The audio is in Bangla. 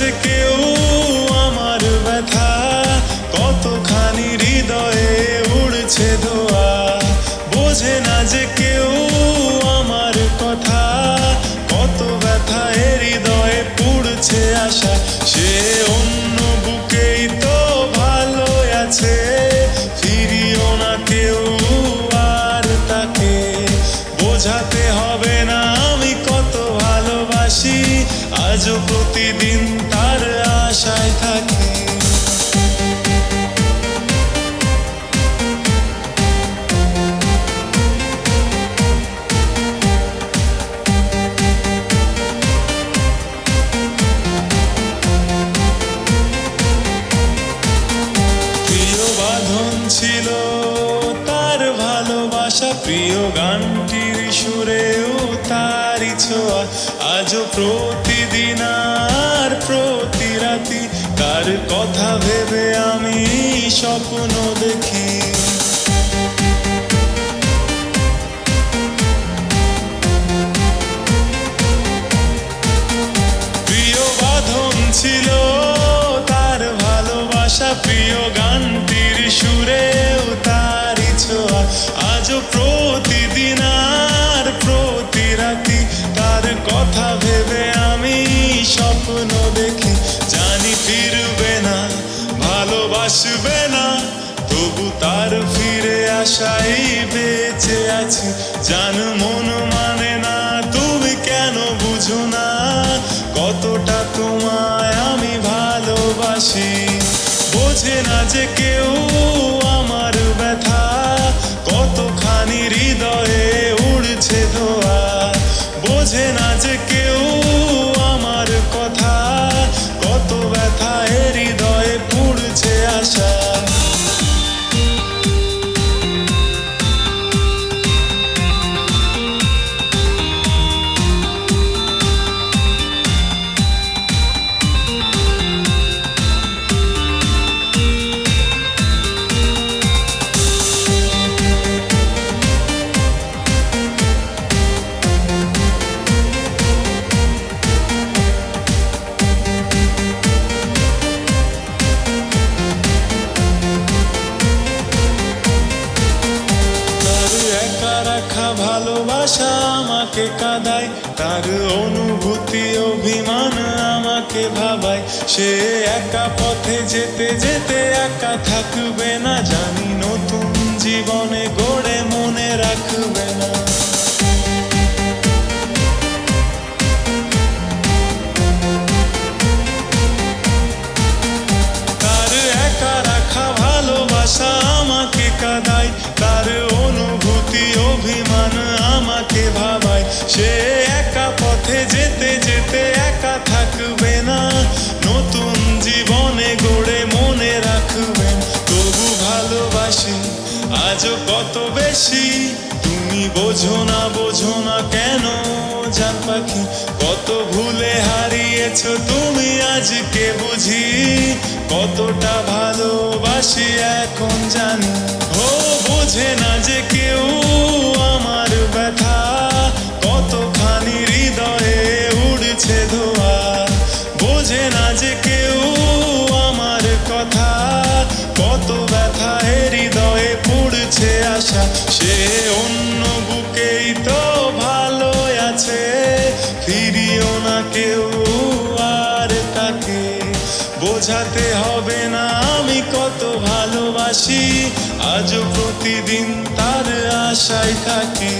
কেউ আমার ব্যথা, কতখানি হৃদয়ে উড়ছে ধোয়া। বোঝে না যে কেউ আমার কথা, কত ব্যথা হৃদয়ে পুড়ছে আশা। সে অন্য বুকেই তো ভালো আছে, ফিরিও না কেউ আর তাকে। বোঝাতে হবে না আমি কত ভালোবাসি আজও প্রতিদিন তার আশায় থাকি। ছিল তার ভালোবাসা প্রিয় গানটির সুরেও তারই ছোঁয়া, আজও প্রতিদিন আর প্রতি রাতি তার কথা ভেবে আমি স্বপ্ন দেখি? প্রিয় বাঁধন ছিল, তার ভালোবাসা প্রিয় ভালোবাসবে না, তবু তার ফিরে আসাই বেঁচে আছি। জান মন মানে না, তুমি কেন বুঝো না? কতটা তোমায় আমি ভালোবাসি। বোঝে না যে কেউ আমাকে কাঁদায়, তার অনুভূতি, অভিমান আমাকে ভাবায়। সে একা পথে যেতে যেতে একা থাকবে না, জানি নতুন জীবনে গড়ে মনে রাখবে না। তার একা রাখা ভালোবাসা আমাকে কাঁদায়, তার অনুভূতি, অভিমান আমাকে ভাবায় সে একা পথে যেতে যেতে একা থাকবে না। নতুন জীবনে গড়ে মনে রাখবেন তবু ভালোবাসি, আজও কত বেশি? তুমি বোঝো না বোঝো না কেন, জান পাখি? কত ভুলে হারিয়েছ তুমি আজকে বুঝি? কতটা ভালোবাসি এখন জানি। ও, বোঝে না যে কেউ আমার ব্যথা বোঝাতে হবে না আমি কত ভালোবাসি। আজও প্রতিদিন তার আশায় থাকি।